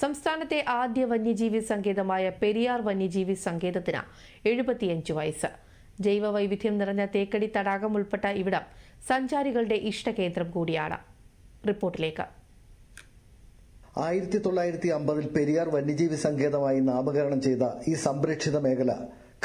സംസ്ഥാനത്തെ ആദ്യ വന്യജീവി സങ്കേതമായ പെരിയാർ വന്യജീവി സങ്കേതത്തിന് എഴുപത്തിയഞ്ച് വയസ്സ്. ജൈവ വൈവിധ്യം നിറഞ്ഞ തേക്കടി തടാകം ഉൾപ്പെട്ട ഇവിടം സഞ്ചാരികളുടെ ഇഷ്ടകേന്ദ്രം കൂടിയാണ്. റിപ്പോർട്ടിലേക്ക്. ആയിരത്തി തൊള്ളായിരത്തി അമ്പതിൽ പെരിയാർ വന്യജീവി സങ്കേതമായി നാമകരണം ചെയ്ത ഈ സംരക്ഷിത മേഖല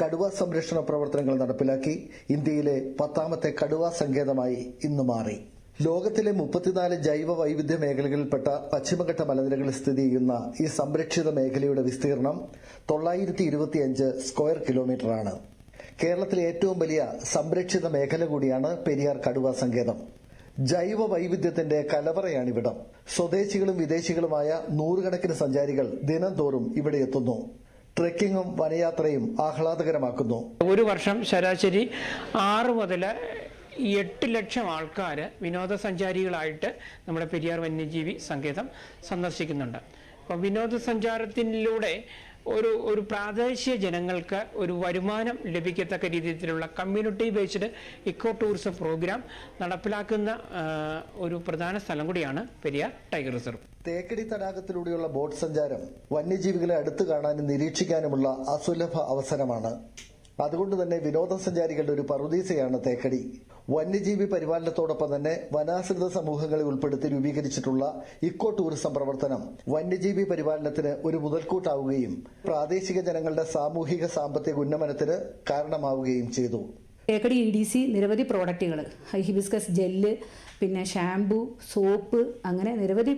കടുവ സംരക്ഷണ പ്രവർത്തനങ്ങൾ നടപ്പിലാക്കി. ഇന്ത്യയിലെ പത്താമത്തെ കടുവ സങ്കേതമായി ഇന്ന് മാറി. ലോകത്തിലെ മുപ്പത്തിനാല് ജൈവ വൈവിധ്യ മേഖലകളിൽപ്പെട്ട പശ്ചിമഘട്ട മലനിരകളിൽ സ്ഥിതി ചെയ്യുന്ന ഈ സംരക്ഷിത മേഖലയുടെ വിസ്തീർണം തൊള്ളായിരത്തി ഇരുപത്തിയഞ്ച് സ്ക്വയർ കിലോമീറ്ററാണ്. കേരളത്തിലെ ഏറ്റവും വലിയ സംരക്ഷിത മേഖല കൂടിയാണ് പെരിയാർ കടുവ സങ്കേതം. ജൈവ വൈവിധ്യത്തിന്റെ കലവറയാണിവിടം. സ്വദേശികളും വിദേശികളുമായ നൂറുകണക്കിന് സഞ്ചാരികൾ ദിനംതോറും ഇവിടെ എത്തുന്നു. ട്രെക്കിങ്ങും വനയാത്രയും ആഹ്ലാദകരമാക്കുന്നു. ഒരു വർഷം ശരാശരി ആറ് മുതൽ എട്ട് ലക്ഷം ആൾക്കാർ വിനോദസഞ്ചാരികളായിട്ട് നമ്മുടെ പെരിയാർ വന്യജീവി സങ്കേതം സന്ദർശിക്കുന്നുണ്ട്. അപ്പോൾ വിനോദസഞ്ചാരത്തിലൂടെ ഒരു ഒരു പ്രാദേശിക ജനങ്ങൾക്ക് ഒരു വരുമാനം ലഭിക്കത്തക്ക രീതിയിലുള്ള community based eco tourism programme നടപ്പിലാക്കുന്ന ഒരു പ്രധാന സ്ഥലം കൂടിയാണ് പെരിയാർ ടൈഗർ റിസർവ് തേക്കടി തടാകത്തിലൂടെയുള്ള ബോട്ട് സഞ്ചാരം വന്യജീവികളെ അടുത്ത് കാണാനും നിരീക്ഷിക്കാനുമുള്ള അസുലഭ അവസരമാണ്. അതുകൊണ്ട് തന്നെ വിനോദസഞ്ചാരികളുടെ ഒരു പറുദീസയാണ് തേക്കടി. വന്യജീവി പരിപാലനത്തോടൊപ്പം തന്നെ വനാശ്രിത സമൂഹങ്ങളെ ഉൾപ്പെടുത്തി രൂപീകരിച്ചിട്ടുള്ള ഇക്കോ ടൂറിസം പ്രവർത്തനം വന്യജീവി പരിപാലനത്തിന് ഒരു മുതൽക്കൂട്ടാവുകയും പ്രാദേശിക ജനങ്ങളുടെ സാമൂഹിക സാമ്പത്തിക ഉന്നമനത്തിന് കാരണമാവുകയും ചെയ്തു. തേക്കടി ഇ ഡി സി നിരവധി പ്രോഡക്റ്റുകൾ ഹിബിസ്കസ് ജെല്ല് പിന്നെ ഷാംപൂ സോപ്പ് അങ്ങനെ നിരവധി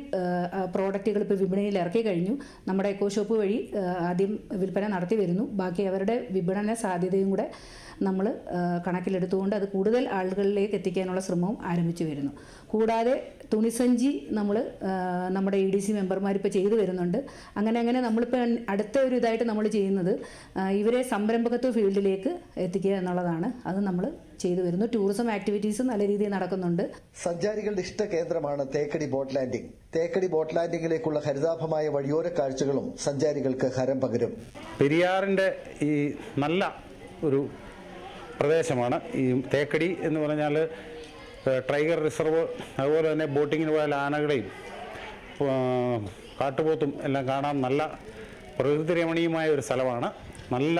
പ്രോഡക്റ്റുകൾ ഇപ്പോൾ വിപണിയിൽ ഇറക്കി കഴിഞ്ഞു. നമ്മുടെ എക്കോ ഷോപ്പ് വഴി ആദ്യം വിൽപ്പന നടത്തി വരുന്നു. ബാക്കി അവരുടെ വിപണന സാധ്യതയും കൂടെ നമ്മൾ കണക്കിലെടുത്തുകൊണ്ട് അത് കൂടുതൽ ആളുകളിലേക്ക് എത്തിക്കാനുള്ള ശ്രമവും ആരംഭിച്ചു വരുന്നു. കൂടാതെ തുണിസഞ്ചി നമ്മൾ നമ്മുടെ ഇ ഡി സി മെമ്പർമാർ ഇപ്പോൾ ചെയ്തു വരുന്നുണ്ട്. അങ്ങനെ അങ്ങനെ നമ്മളിപ്പോൾ അടുത്ത ഒരു ഇതായിട്ട് നമ്മൾ ചെയ്യുന്നത് ഇവരെ സംരംഭകത്വ ഫീൽഡിലേക്ക് എത്തിക്കുക എന്നുള്ളതാണ്. അത് നമ്മൾ ചെയ്തു വരുന്നു. ടൂറിസം ആക്ടിവിറ്റീസ് നല്ല രീതിയിൽ നടക്കുന്നുണ്ട്. സഞ്ചാരികളുടെ ഇഷ്ട കേന്ദ്രമാണ് Thekkady boat landing. Thekkady boat ലാൻഡിംഗിലേക്കുള്ള ഹരിതാഭമായ വഴിയോര കാഴ്ചകളും സഞ്ചാരികൾക്ക് ഹരം പകരും. പെരിയാറിന്റെ ഈ നല്ല ഒരു പ്രദേശമാണ് ഈ തേക്കടി എന്ന് പറഞ്ഞാൽ ടൈഗർ റിസർവ് അതുപോലെ തന്നെ ബോട്ടിങ്ങിന് പോയാൽ ആനകളെയും കാട്ടുപോത്തും എല്ലാം കാണാൻ നല്ല പ്രകൃതി രമണീയമായ ഒരു സ്ഥലമാണ്. നല്ല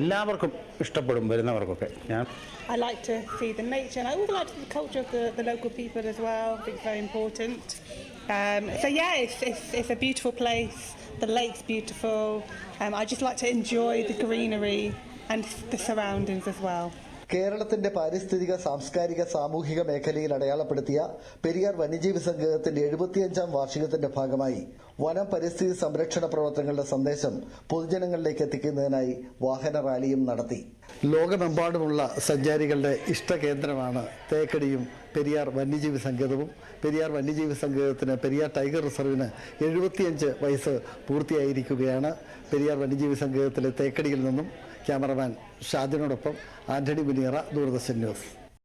എല്ലാവർക്കും ഇഷ്ടപ്പെടും വരുന്നവർക്കൊക്കെ ഞാൻ I like to see the nature and I also like the culture of the, the local people as well. I think it's very important. Um, so yeah, it's, it's, it's a beautiful place. The lake's beautiful. Um, I just like to enjoy the greenery and the surroundings as well. കേരളത്തിന്റെ പാരിസ്ഥിതിക സാംസ്കാരിക സാമൂഹിക മേഖലയിൽ അടയാളപ്പെടുത്തിയ പെരിയാർ വന്യജീവി സംഘത്തിന്റെ എഴുപത്തിയഞ്ചാം വാർഷികത്തിന്റെ ഭാഗമായി വനം പരിസ്ഥിതി സംരക്ഷണ പ്രവർത്തനങ്ങളുടെ സന്ദേശം പൊതുജനങ്ങളിലേക്ക് എത്തിക്കുന്നതിനായി വാഹന റാലിയും നടത്തി. ലോകമെമ്പാടുമുള്ള സഞ്ചാരികളുടെ ഇഷ്ടകേന്ദ്രമാണ് തേക്കടിയും പെരിയാർ വന്യജീവി സങ്കേതവും. പെരിയാർ വന്യജീവി സങ്കേതത്തിന് പെരിയാർ ടൈഗർ റിസർവിന് എഴുപത്തിയഞ്ച് വയസ്സ് പൂർത്തിയായിരിക്കുകയാണ്. പെരിയാർ വന്യജീവി സങ്കേതത്തിലെ തേക്കടിയിൽ നിന്നും ക്യാമറമാൻ ഷാദിനോടൊപ്പം ആന്റണി മുനിയറ ദൂരദർശൻ ന്യൂസ്.